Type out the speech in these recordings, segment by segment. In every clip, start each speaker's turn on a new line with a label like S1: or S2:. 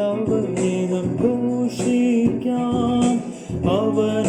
S1: അവനെ നമുക്ക് മൂഷിക്കാം അവൻ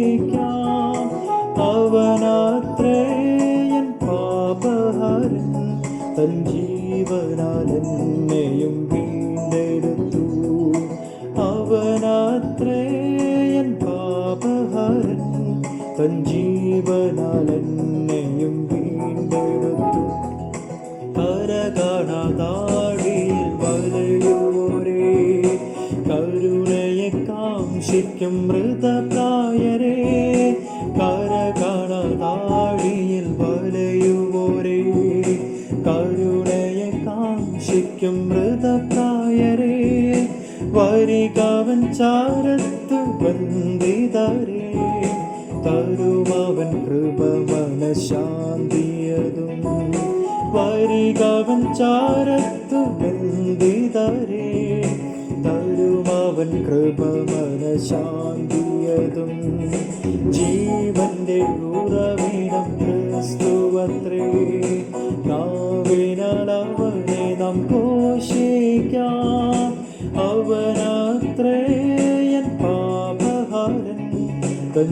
S1: ഘോഷിക്കാം അവനാത്രേയൻ കരുണയെ കാക്ഷിക്കും മൃതപ്രായരേ. വരികവൻ ചാരത്ത് വന്ദിതരേ. തരുമവൻ കൃപ മനശാന്തിയതും. വരികവൻ ചാരത്ത് വന്ദിതരേ. തരുമവൻ കൃപ മനശാന്തിയതും. ജീവന്റെ ഉറവിടം ക്രിസ്തുവത്രേ. അവനാത്രേയൻ പാപഹാരൻ തൻ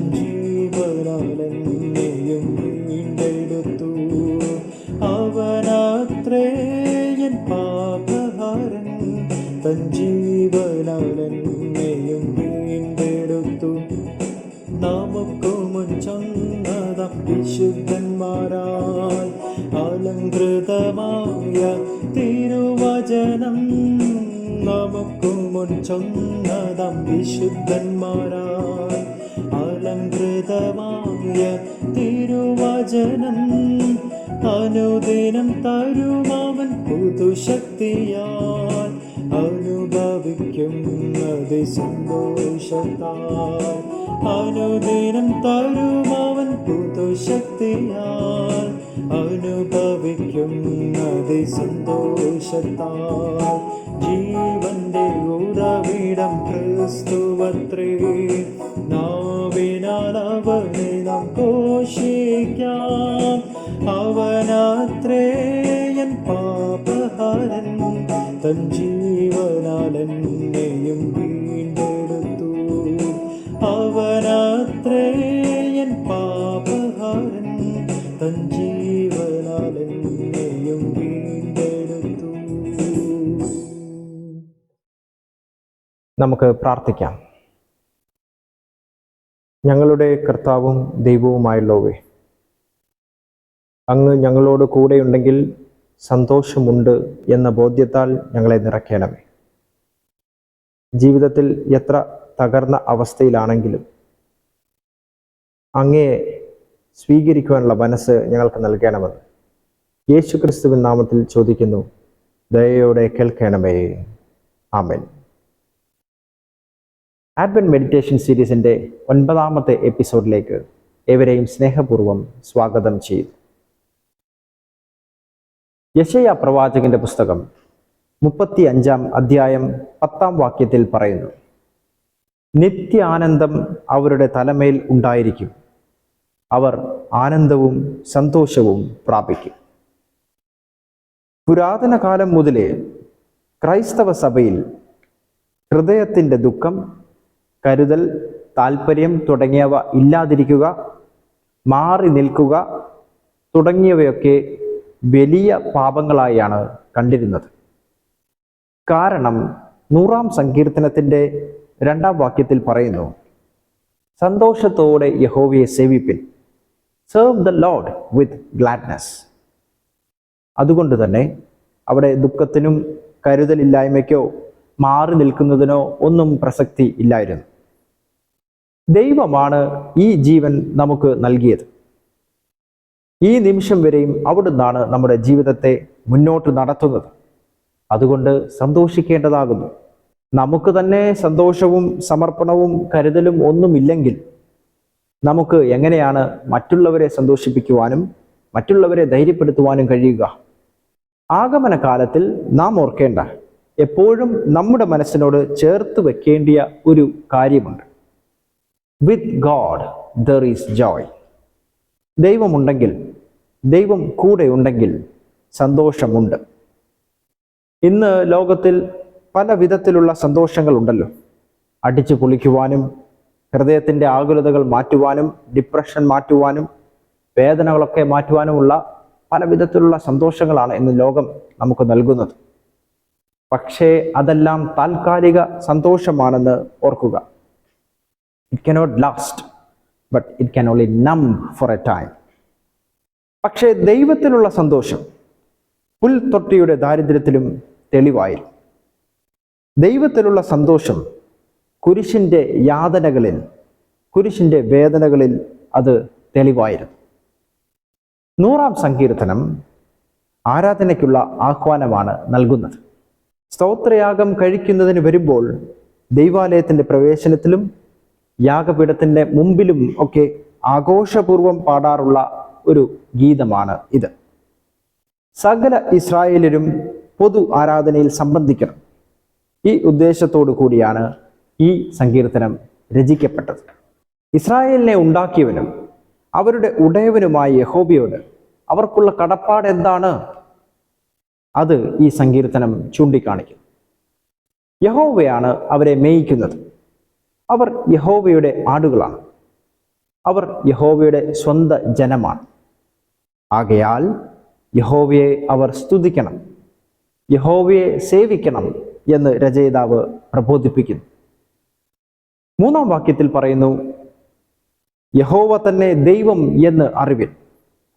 S1: ചൊന്നതം വിശുദ്ധന്മാരാൽ അലങ്കൃതമായ തിരുവചനം അനുദിനം തരുമാവൻ പുതുശക്തിയാൽ അനുഭവിക്കും അതി സന്തോഷത്താൽ അനുദിനം തരുമാവൻ പുതുശക്തിയാൽ അനുഭവിക്കും അതി സന്തോഷത്താൽ ഉറവിടം ക്രിസ്തുവത്രേ നാവിനാൽ അവനെ നാം ഘോഷിക്കാം. അവനാത്രേയൻ പാപഹരൻ തൻ
S2: നമുക്ക് പ്രാർത്ഥിക്കാം. ഞങ്ങളുടെ കർത്താവും ദൈവവുമായുള്ളവേ അങ്ങ് ഞങ്ങളോട് കൂടെയുണ്ടെങ്കിൽ സന്തോഷമുണ്ട് എന്ന ബോധ്യത്താൽ ഞങ്ങളെ നിറയ്ക്കണമേ. ജീവിതത്തിൽ എത്ര തകർന്ന അവസ്ഥയിലാണെങ്കിലും അങ്ങയെ സ്വീകരിക്കുവാനുള്ള മനസ്സ് ഞങ്ങൾക്ക് നൽകണമെന്ന് യേശുക്രിസ്തുവിൻ നാമത്തിൽ ചോദിക്കുന്നു ദയയോടെ കേൾക്കണമേ. ആമേൻ. ആഡ്വൻ മെഡിറ്റേഷൻ സീരീസിന്റെ ഒൻപതാമത്തെ എപ്പിസോഡിലേക്ക് ഏവരെയും സ്നേഹപൂർവം സ്വാഗതം ചെയ്തു. യശയ പ്രവാചകന്റെ പുസ്തകം മുപ്പത്തി അഞ്ചാം അധ്യായം പത്താം വാക്യത്തിൽ പറയുന്നു നിത്യാനന്ദം അവരുടെ തലമേൽ ഉണ്ടായിരിക്കും. അവർ ആനന്ദവും സന്തോഷവും പ്രാപിക്കും. പുരാതന കാലം മുതലേ ക്രൈസ്തവ സഭയിൽ ഹൃദയത്തിന്റെ ദുഃഖം കരുതൽ താല്പര്യം തുടങ്ങിയവ ഇല്ലാതിരിക്കുക മാറി നിൽക്കുക തുടങ്ങിയവയൊക്കെ വലിയ പാപങ്ങളായാണ് കണ്ടിരുന്നത്. കാരണം നൂറാം സങ്കീർത്തനത്തിന്റെ രണ്ടാം വാക്യത്തിൽ പറയുന്നു സന്തോഷത്തോടെ യഹോവയെ സേവിപ്പിൻ. Serve the Lord with gladness അതുകൊണ്ട് തന്നെ അവിടെ ദുഃഖത്തിനും കരുതലില്ലായ്മയ്ക്കോ മാറി നിൽക്കുന്നതിനോ ഒന്നും പ്രസക്തി ഇല്ലായിരുന്നു. ദൈവമാണ് ഈ ജീവൻ നമുക്ക് നൽകിയത്. ഈ നിമിഷം വരെയും അവിടുന്നാണ് നമ്മുടെ ജീവിതത്തെ മുന്നോട്ട് നടത്തുന്നത്. അതുകൊണ്ട് സന്തോഷിക്കേണ്ടതാകുന്നു. നമുക്ക് തന്നെ സന്തോഷവും സമർപ്പണവും കരുതലും ഒന്നുമില്ലെങ്കിൽ നമുക്ക് എങ്ങനെയാണ് മറ്റുള്ളവരെ സന്തോഷിപ്പിക്കുവാനും മറ്റുള്ളവരെ ധൈര്യപ്പെടുത്തുവാനും കഴിയുക? ആഗമന കാലത്തിൽ നാം ഓർക്കേണ്ട എപ്പോഴും നമ്മുടെ മനസ്സിനോട് ചേർത്ത് വെക്കേണ്ടിയ ഒരു കാര്യമുണ്ട്. With God there is joy ദൈവമുണ്ടെങ്കിൽ ദൈവം കൂടെ ഉണ്ടെങ്കിൽ സന്തോഷമുണ്ട്. ഇന്ന് ലോകത്തിൽ പല വിധത്തിലുള്ള സന്തോഷങ്ങളുണ്ടല്ലോ. അടിച്ചു പൊളിക്കുവാനും ഹൃദയത്തിന്റെ ആകുലതകൾ മാറ്റുവാനും ഡിപ്രഷൻ മാറ്റുവാനും വേദനകളൊക്കെ മാറ്റുവാനുമുള്ള പല വിധത്തിലുള്ള സന്തോഷങ്ങളാണ് ഇന്ന് ലോകം നമുക്ക് നൽകുന്നത്. പക്ഷേ അതെല്ലാം താൽക്കാലിക സന്തോഷമാണെന്ന് ഓർക്കുക. It cannot last but it can only നം ഫോർ എ ടൈം പക്ഷേ ദൈവത്തിലുള്ള സന്തോഷം പുൽത്തൊട്ടിയുടെ ദാരിദ്ര്യത്തിലും തെളിവായിരുന്നു ദൈവത്തിലുള്ള സന്തോഷം കുരിശിന്റെ യാതനകളിൽ കുരിശിന്റെ വേദനകളിൽ അത് തെളിവായിരുന്നു. നൂറാം സങ്കീർത്തനം ആരാധനയ്ക്കുള്ള ആഹ്വാനമാണ് നൽകുന്നത്. സ്തോത്രയാഗം കഴിക്കുന്നതിന് വരുമ്പോൾ ദൈവാലയത്തിന്റെ പ്രവേശനത്തിലും യാഗപീഠത്തിന്റെ മുമ്പിലും ഒക്കെ ആഘോഷപൂർവം പാടാറുള്ള ഒരു ഗീതമാണ് ഇത്. സകല ഇസ്രായേലരും പൊതു ആരാധനയിൽ സംബന്ധിക്കണം. ഈ ഉദ്ദേശത്തോടു കൂടിയാണ് ഈ സങ്കീർത്തനം രചിക്കപ്പെട്ടത്. ഇസ്രായേലിനെ ഉണ്ടാക്കിയവനും അവരുടെ ഉടയവനുമായ യഹോബിയോട് അവർക്കുള്ള കടപ്പാട് എന്താണ്? അത് ഈ സങ്കീർത്തനം ചൂണ്ടിക്കാണിക്കും യഹോവയാണ് അവരെ മേയിക്കുന്നത്. അവർ യഹോവയുടെ ആടുകളാണ്. അവർ യഹോവയുടെ സ്വന്ത ജനമാണ്. ആകയാൽ യഹോവയെ അവർ സ്തുതിക്കണം. യഹോവയെ സേവിക്കണം എന്ന് രചയിതാവ് പ്രബോധിപ്പിക്കുന്നു. മൂന്നാം വാക്യത്തിൽ പറയുന്നു യഹോവ തന്നെ ദൈവം എന്ന് അറിവിൽ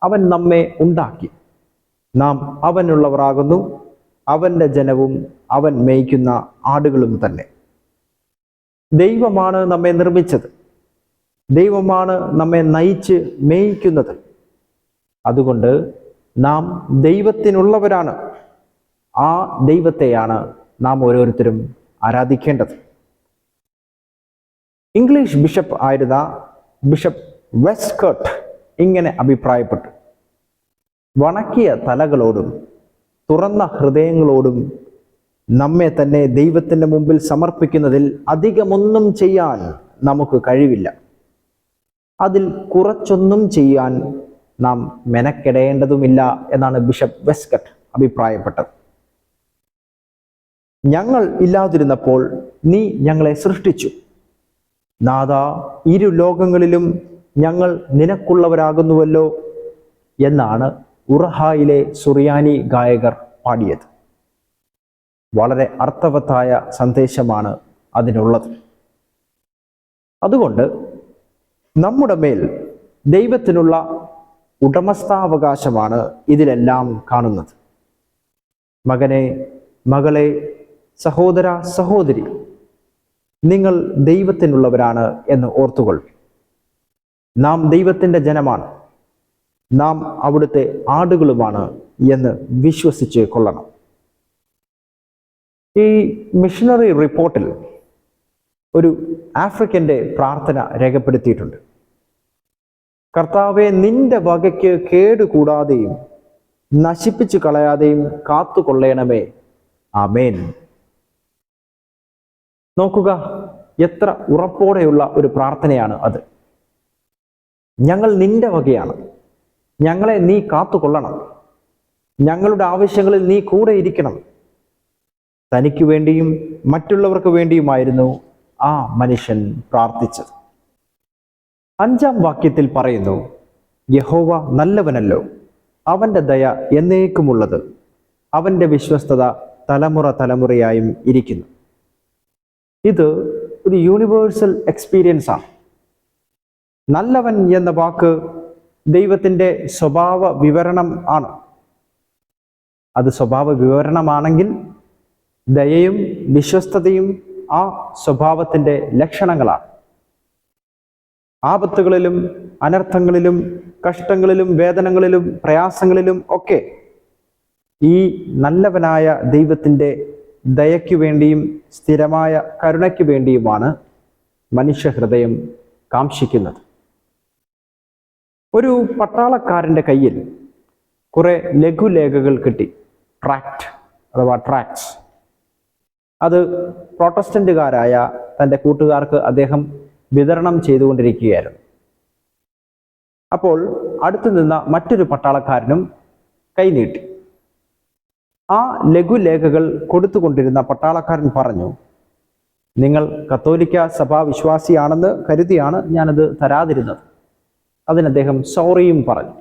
S2: അവൻ നമ്മെ ഉണ്ടാക്കി. നാം അവനുള്ളവരാകുന്നു. അവന്റെ ജനവും അവൻ മേയ്ക്കുന്ന ആടുകളും തന്നെ. ദൈവമാണ് നമ്മെ നിർമ്മിച്ചത്. ദൈവമാണ് നമ്മെ നയിച്ച് മേയിക്കുന്നത്. അതുകൊണ്ട് നാം ദൈവത്തിനുള്ളവരാണ്. ആ ദൈവത്തെയാണ് നാം ഓരോരുത്തരും ആരാധിക്കേണ്ടത്. ഇംഗ്ലീഷ് ബിഷപ്പ് ആയിരുന്ന ബിഷപ്പ് വെസ്കർട്ട് ഇങ്ങനെ അഭിപ്രായപ്പെട്ടു. വണക്കിയ തലകളോടും തുറന്ന ഹൃദയങ്ങളോടും നമ്മെ തന്നെ ദൈവത്തിന്റെ മുമ്പിൽ സമർപ്പിക്കുന്നതിൽ അധികമൊന്നും ചെയ്യാൻ നമുക്ക് കഴിവില്ല. അതിൽ കുറച്ചൊന്നും ചെയ്യാൻ നാം മെനക്കെടേണ്ടതുമില്ല എന്നാണ് ബിഷപ്പ് വെസ്കട്ട് അഭിപ്രായപ്പെട്ടത്. ഞങ്ങൾ ഇല്ലാതിരുന്നപ്പോൾ നീ ഞങ്ങളെ സൃഷ്ടിച്ചു. നാഥ ഇരു ലോകങ്ങളിലും ഞങ്ങൾ നിനക്കുള്ളവരാകുന്നുവല്ലോ എന്നാണ് ഉറഹായിലെ സുറിയാനി ഗായകർ പാടിയത്. വളരെ അർത്ഥവത്തായ സന്ദേശമാണ് അതിനുള്ളത്. അതുകൊണ്ട് നമ്മുടെ മേൽ ദൈവത്തിനുള്ള ഉടമസ്ഥാവകാശമാണ് ഇതിലെല്ലാം കാണുന്നത്. മകനെ മകളെ സഹോദര സഹോദരി നിങ്ങൾ ദൈവത്തിനുള്ളവരാണ് എന്ന് ഓർത്തുകൊള്ളു. നാം ദൈവത്തിന്റെ ജനമാണ്. നാം അവിടുത്തെ ആടുകളുമാണ് എന്ന് വിശ്വസിച്ച് കൊള്ളണം. ഈ മിഷണറി റിപ്പോർട്ടിൽ ഒരു ആഫ്രിക്കന്റെ പ്രാർത്ഥന രേഖപ്പെടുത്തിയിട്ടുണ്ട്. കർത്താവെ നിന്റെ വകയ്ക്ക് കേടുകൂടാതെയും നശിപ്പിച്ചു കളയാതെയും കാത്തുകൊള്ളണമേ ആമേൻ. നോക്കുക എത്ര ഉറപ്പോടെയുള്ള ഒരു പ്രാർത്ഥനയാണ് അത്. ഞങ്ങൾ നിന്റെ വകയാണ്. ഞങ്ങളെ നീ കാത്തുകൊള്ളണം. ഞങ്ങളുടെ ആവശ്യങ്ങളിൽ നീ കൂടെ ഇരിക്കണം. തനിക്ക് വേണ്ടിയും മറ്റുള്ളവർക്ക് വേണ്ടിയുമായിരുന്നു ആ മനുഷ്യൻ പ്രാർത്ഥിച്ചത്. അഞ്ചാം വാക്യത്തിൽ പറയുന്നു യഹോവ നല്ലവനല്ലോ. അവന്റെ ദയ എന്നേക്കുമുള്ളത്. അവന്റെ വിശ്വസ്തത തലമുറ തലമുറയായും ഇരിക്കുന്നു. ഇത് ഒരു യൂണിവേഴ്സൽ എക്സ്പീരിയൻസ് ആണ്. നല്ലവൻ എന്ന വാക്ക് ദൈവത്തിന്റെ സ്വഭാവ വിവരണം ആണ്. അത് സ്വഭാവ വിവരണമാണെങ്കിൽ ദയയും വിശ്വസ്തതയും ആ സ്വഭാവത്തിന്റെ ലക്ഷണങ്ങളാണ്. ആപത്തുകളിലും അനർത്ഥങ്ങളിലും കഷ്ടങ്ങളിലും വേദനകളിലും പ്രയാസങ്ങളിലും ഒക്കെ ഈ നല്ലവനായ ദൈവത്തിന്റെ ദയയ്ക്കു വേണ്ടിയും സ്ഥിരമായ കരുണയ്ക്ക് വേണ്ടിയുമാണ് മനുഷ്യഹൃദയം കാംക്ഷിക്കുന്നത്. ഒരു പട്ടാളക്കാരന്റെ കയ്യിൽ കുറെ ലഘുലേഖകൾ കിട്ടി. ട്രാക്ട് അഥവാ ട്രാക്ട്സ് അത് പ്രൊട്ടസ്റ്റന്റുകാരായ തന്റെ കൂട്ടുകാർക്ക് അദ്ദേഹം വിതരണം ചെയ്തുകൊണ്ടിരിക്കുകയായിരുന്നു. അപ്പോൾ അടുത്തു നിന്ന മറ്റൊരു പട്ടാളക്കാരനും കൈനീട്ടി ആ ലഘുലേഖകൾ കൊടുത്തുകൊണ്ടിരുന്ന പട്ടാളക്കാരൻ പറഞ്ഞു നിങ്ങൾ കത്തോലിക്ക സഭാ വിശ്വാസിയാണെന്ന് കരുതിയാണ് ഞാനത് തരാതിരുന്നത്. അതിന് അദ്ദേഹം സോറിയും പറഞ്ഞു.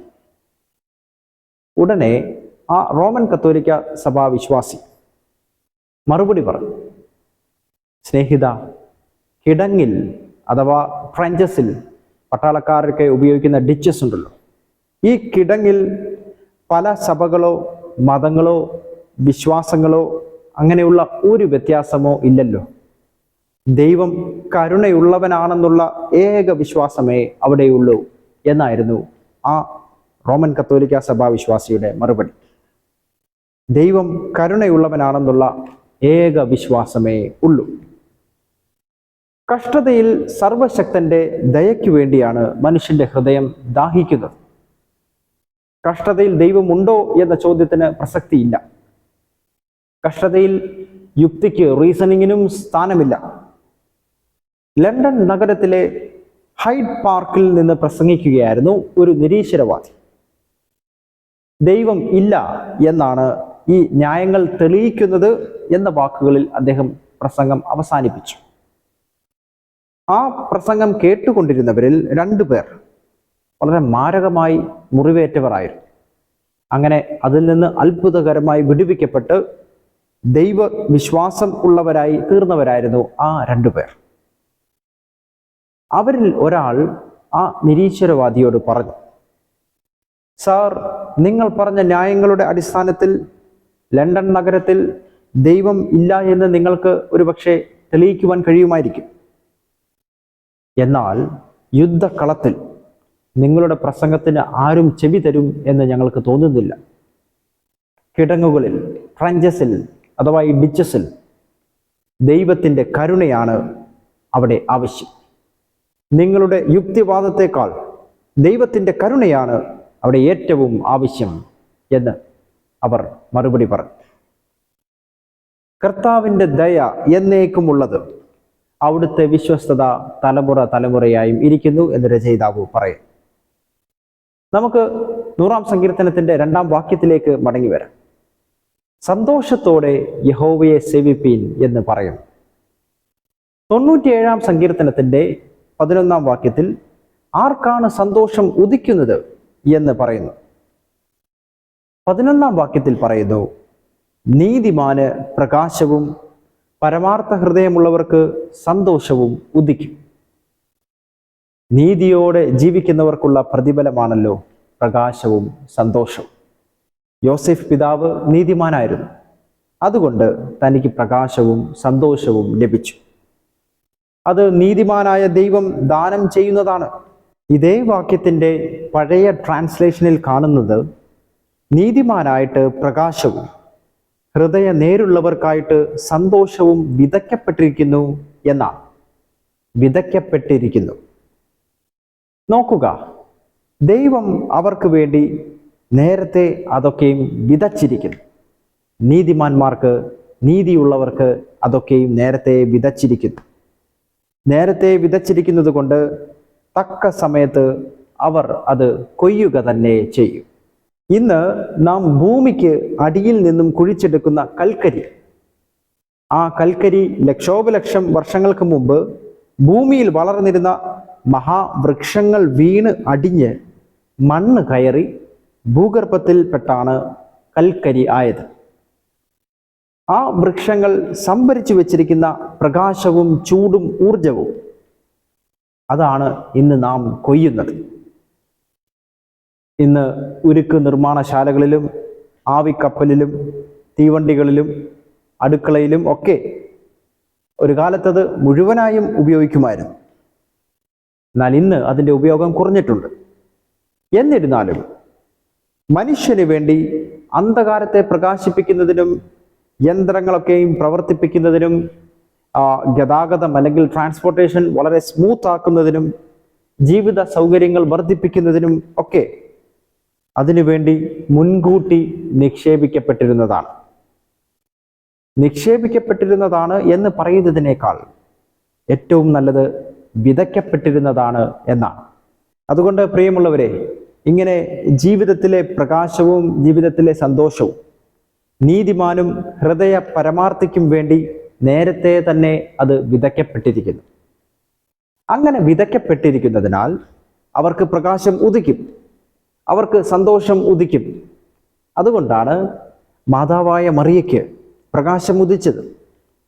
S2: ഉടനെ ആ റോമൻ കത്തോലിക്ക സഭാ വിശ്വാസി മറുപടി പറഞ്ഞു. സ്നേഹിത കിടങ്ങിൽ അഥവാ ട്രഞ്ചസിൽ പട്ടാളക്കാരൊക്കെ ഉപയോഗിക്കുന്ന ഡിച്ചസ് ഉണ്ടല്ലോ. ഈ കിടങ്ങിൽ പല സഭകളോ മതങ്ങളോ വിശ്വാസങ്ങളോ അങ്ങനെയുള്ള ഒരു വ്യത്യാസമോ ഇല്ലല്ലോ. ദൈവം കരുണയുള്ളവനാണെന്നുള്ള ഏക വിശ്വാസമേ അവിടെയുള്ളൂ. എന്നായിരുന്നു ആ റോമൻ കത്തോലിക്ക സഭാ വിശ്വാസിയുടെ മറുപടി. ദൈവം കരുണയുള്ളവനാണെന്നുള്ള ഏക വിശ്വാസമേ ഉള്ളൂ. കഷ്ടതയിൽ സർവശക്തന്റെ ദയയ്ക്കു വേണ്ടിയാണ് മനുഷ്യന്റെ ഹൃദയം ദാഹിക്കുന്നത്. കഷ്ടതയിൽ ദൈവമുണ്ടോ എന്ന ചോദ്യത്തിന് പ്രസക്തിയില്ല. കഷ്ടതയിൽ യുക്തിക്ക് റീസണിങ്ങിനും സ്ഥാനമില്ല. ലണ്ടൻ നഗരത്തിലെ ഹൈഡ് പാർക്കിൽ നിന്ന് പ്രസംഗിക്കുകയായിരുന്നു ഒരു നിരീശ്വരവാദി. ദൈവം ഇല്ല എന്നാണ് ഈ ന്യായങ്ങൾ തെളിയിക്കുന്നത് എന്ന വാക്കുകളിൽ അദ്ദേഹം പ്രസംഗം അവസാനിപ്പിച്ചു. ആ പ്രസംഗം കേട്ടുകൊണ്ടിരുന്നവരിൽ രണ്ടു പേർ വളരെ മാരകമായി മുറിവേറ്റവരായിരുന്നു. അങ്ങനെ അതിൽ നിന്ന് അത്ഭുതകരമായി വിടുവിക്കപ്പെട്ട് ദൈവ വിശ്വാസം ഉള്ളവരായി തീർന്നവരായിരുന്നു ആ രണ്ടുപേർ അവരിൽ ഒരാൾ ആ നിരീശ്വരവാദിയോട് പറഞ്ഞു സാർ നിങ്ങൾ പറഞ്ഞ ന്യായങ്ങളുടെ അടിസ്ഥാനത്തിൽ ലണ്ടൻ നഗരത്തിൽ ദൈവം ഇല്ല എന്ന് നിങ്ങൾക്ക് ഒരുപക്ഷെ തെളിയിക്കുവാൻ കഴിയുമായിരിക്കും. എന്നാൽ യുദ്ധക്കളത്തിൽ നിങ്ങളുടെ പ്രസംഗത്തിന് ആരും ചെവി തരും എന്ന് ഞങ്ങൾക്ക് തോന്നുന്നില്ല. കിടങ്ങുകളിൽ ട്രഞ്ചസിൽ അഥവാ ഈ ഡിച്ചസിൽ ദൈവത്തിന്റെ കരുണയാണ് അവിടെ ആവശ്യം. നിങ്ങളുടെ യുക്തിവാദത്തെക്കാൾ ദൈവത്തിന്റെ കരുണയാണ് അവിടെ ഏറ്റവും ആവശ്യം എന്ന് അവർ മറുപടി പറഞ്ഞു. കർത്താവിന്റെ ദയ എന്നേക്കുമുള്ളത് അവിടുത്തെ വിശ്വസ്തത തലമുറ തലമുറയായും ഇരിക്കുന്നു എന്ന് രചയിതാവ് പറയും. നമുക്ക് നൂറാം സങ്കീർത്തനത്തിന്റെ രണ്ടാം വാക്യത്തിലേക്ക് മടങ്ങി വരാം. സന്തോഷത്തോടെ യഹോവയെ സേവിപ്പീൻ എന്ന് പറയും. തൊണ്ണൂറ്റിയേഴാം സങ്കീർത്തനത്തിന്റെ പതിനൊന്നാം വാക്യത്തിൽ ആർക്കാണ് സന്തോഷം ഉദിക്കുന്നത് എന്ന് പറയുന്നു. പതിനൊന്നാം വാക്യത്തിൽ പറയുന്നു നീതിമാന് പ്രകാശവും പരമാർത്ഥ ഹൃദയമുള്ളവർക്ക് സന്തോഷവും ഉദിക്കും. നീതിയോടെ ജീവിക്കുന്നവർക്കുള്ള പ്രതിഫലമാണല്ലോ പ്രകാശവും സന്തോഷവും. യോസെഫ് പിതാവ് നീതിമാനായിരുന്നു. അതുകൊണ്ട് തനിക്ക് പ്രകാശവും സന്തോഷവും ലഭിച്ചു. അത് നീതിമാനായ ദൈവം ദാനം ചെയ്യുന്നതാണ്. ഇതേ വാക്യത്തിന്റെ പഴയ ട്രാൻസ്ലേഷനിൽ കാണുന്നത് നീതിമാനായിട്ട് പ്രകാശവും ഹൃദയ നേരുള്ളവർക്കായിട്ട് സന്തോഷവും വിതയ്ക്കപ്പെട്ടിരിക്കുന്നു എന്നാണ്. വിതയ്ക്കപ്പെട്ടിരിക്കുന്നു. നോക്കുക ദൈവം അവർക്ക് വേണ്ടി നേരത്തെ അതൊക്കെയും വിതച്ചിരിക്കുന്നു. നീതിമാന്മാർക്ക് നീതിയുള്ളവർക്ക് അതൊക്കെയും നേരത്തെ വിതച്ചിരിക്കുന്നു. നേരത്തെ വിതച്ചിരിക്കുന്നത് കൊണ്ട് തക്ക സമയത്ത് അവർ അത് കൊയ്യുക തന്നെ ചെയ്യും. ഇന്ന് നാം ഭൂമിക്ക് അടിയിൽ നിന്നും കുഴിച്ചെടുക്കുന്ന കൽക്കരി. ആ കൽക്കരി ലക്ഷോപലക്ഷം വർഷങ്ങൾക്ക് മുമ്പ് ഭൂമിയിൽ വളർന്നിരുന്ന മഹാവൃക്ഷങ്ങൾ വീണ് അടിഞ്ഞ് മണ്ണ് കയറി ഭൂഗർഭത്തിൽപ്പെട്ടാണ് കൽക്കരി ആയത്. ആ വൃക്ഷങ്ങൾ സംഭരിച്ചു വെച്ചിരിക്കുന്ന പ്രകാശവും ചൂടും ഊർജവും അതാണ് ഇന്ന് നാം കൊയ്യുന്നത്. ഇന്ന് ഉരുക്ക് നിർമ്മാണശാലകളിലും ആവിക്കപ്പലിലും തീവണ്ടികളിലും അടുക്കളയിലും ഒക്കെ ഒരു കാലത്തത് മുഴുവനായും ഉപയോഗിക്കുമായിരുന്നു. എന്നാൽ ഇന്ന് അതിന്റെ ഉപയോഗം കുറഞ്ഞിട്ടുണ്ട്. എന്നിരുന്നാലും മനുഷ്യന് വേണ്ടി അന്ധകാരത്തെ പ്രകാശിപ്പിക്കുന്നതിനും യന്ത്രങ്ങളൊക്കെയും പ്രവർത്തിപ്പിക്കുന്നതിനും ഗതാഗതം അല്ലെങ്കിൽ ട്രാൻസ്പോർട്ടേഷൻ വളരെ സ്മൂത്ത് ആക്കുന്നതിനും ജീവിത സൗകര്യങ്ങൾ വർദ്ധിപ്പിക്കുന്നതിനും ഒക്കെ അതിനുവേണ്ടി മുൻകൂട്ടി നിക്ഷേപിക്കപ്പെട്ടിരുന്നതാണ്. നിക്ഷേപിക്കപ്പെട്ടിരുന്നതാണ് എന്ന് പറയുന്നതിനേക്കാൾ ഏറ്റവും നല്ലത് വിതയ്ക്കപ്പെട്ടിരുന്നതാണ് എന്നാണ്. അതുകൊണ്ട് പ്രിയമുള്ളവരെ ഇങ്ങനെ ജീവിതത്തിലെ പ്രകാശവും ജീവിതത്തിലെ സന്തോഷവും നീതിമാനും ഹൃദയ പരമാർത്ഥിക്കും വേണ്ടി നേരത്തെ തന്നെ അത് വിതയ്ക്കപ്പെട്ടിരിക്കുന്നു. അങ്ങനെ വിതയ്ക്കപ്പെട്ടിരിക്കുന്നതിനാൽ അവർക്ക് പ്രകാശം ഉദിക്കും. അവർക്ക് സന്തോഷം ഉദിക്കും. അതുകൊണ്ടാണ് മാതാവായ മറിയയ്ക്ക് പ്രകാശം ഉദിച്ചത്.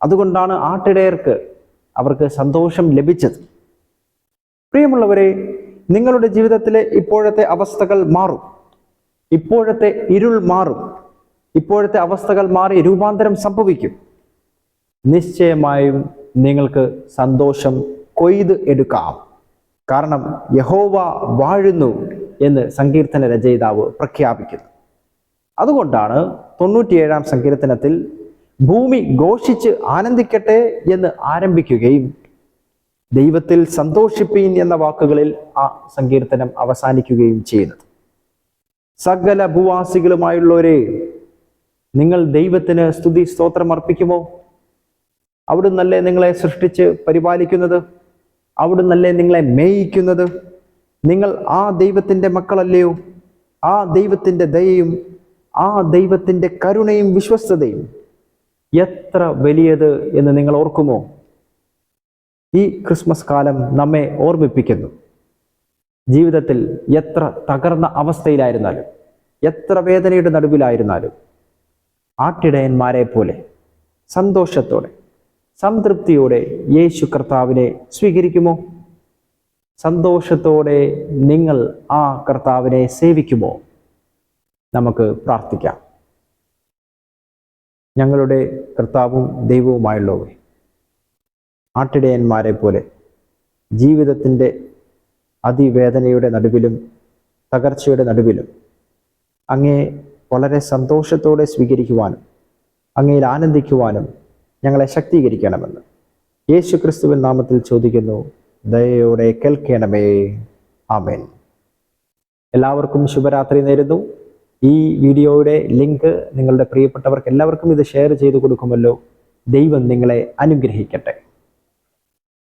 S2: അതുകൊണ്ടാണ് ആട്ടിടയർക്ക് അവർക്ക് സന്തോഷം ലഭിച്ചത്. പ്രിയമുള്ളവരെ നിങ്ങളുടെ ജീവിതത്തിലെ ഇപ്പോഴത്തെ അവസ്ഥകൾ മാറും. ഇപ്പോഴത്തെ ഇരുൾ മാറും. ഇപ്പോഴത്തെ അവസ്ഥകൾ മാറി രൂപാന്തരം സംഭവിക്കും. നിശ്ചയമായും നിങ്ങൾക്ക് സന്തോഷം കൊയ്ത് എടുക്കാം. കാരണം യഹോവ വാഴുന്നു എന്ന് സങ്കീർത്തന രചയിതാവ് പ്രഖ്യാപിക്കുന്നു. അതുകൊണ്ടാണ് തൊണ്ണൂറ്റിയേഴാം സങ്കീർത്തനത്തിൽ ഭൂമി ഘോഷിച്ച് ആനന്ദിക്കട്ടെ എന്ന് ആരംഭിക്കുകയും ദൈവത്തിൽ സന്തോഷിപ്പീൻ എന്ന വാക്കുകളിൽ ആ സങ്കീർത്തനം അവസാനിക്കുകയും ചെയ്യുന്നത്. സകല ഭൂവാസികളുമായുള്ളവരെ നിങ്ങൾ ദൈവത്തിന് സ്തുതി സ്തോത്രം അർപ്പിക്കുമോ? അവിടുന്നല്ലേ നിങ്ങളെ സൃഷ്ടിച്ച് പരിപാലിക്കുന്നത്? അവിടുന്നല്ലേ നിങ്ങളെ മേയിക്കുന്നത്? നിങ്ങൾ ആ ദൈവത്തിന്റെ മക്കളല്ലയോ? ആ ദൈവത്തിന്റെ ദയയും ആ ദൈവത്തിന്റെ കരുണയും വിശ്വസ്തതയും എത്ര വലിയത് എന്ന് നിങ്ങൾ ഓർക്കുമോ? ഈ ക്രിസ്മസ് കാലം നമ്മെ ഓർമ്മിപ്പിക്കുന്നു. ജീവിതത്തിൽ എത്ര തകർന്ന അവസ്ഥയിലായിരുന്നാലും എത്ര വേദനയുടെ നടുവിലായിരുന്നാലും ആട്ടിടയന്മാരെ പോലെ സന്തോഷത്തോടെ സംതൃപ്തിയോടെ യേശു കർത്താവിനെ സ്വീകരിക്കുമോ? സന്തോഷത്തോടെ നിങ്ങൾ ആ കർത്താവിനെ സേവിക്കുമോ? നമുക്ക് പ്രാർത്ഥിക്കാം. ഞങ്ങളുടെ കർത്താവും ദൈവവുമായുള്ളവേ ആട്ടിടയന്മാരെ പോലെ ജീവിതത്തിന്റെ അതിവേദനയുടെ നടുവിലും തകർച്ചയുടെ നടുവിലും അങ്ങേ വളരെ സന്തോഷത്തോടെ സ്വീകരിക്കുവാനും അങ്ങയിൽ ആനന്ദിക്കുവാനും ഞങ്ങളെ ശക്തീകരിക്കണമെന്ന്. യേശു ക്രിസ്തുവിൻ നാമത്തിൽ ചോദിക്കുന്നു. ദയയോടെ കേൾക്കണമേ. ആമേൻ. എല്ലാവർക്കും ശുഭരാത്രി നേരുന്നു. ഈ വീഡിയോയുടെ ലിങ്ക് നിങ്ങളുടെ പ്രിയപ്പെട്ടവർക്ക് എല്ലാവർക്കും ഇത് ഷെയർ ചെയ്തു കൊടുക്കുമല്ലോ. ദൈവം നിങ്ങളെ അനുഗ്രഹിക്കട്ടെ.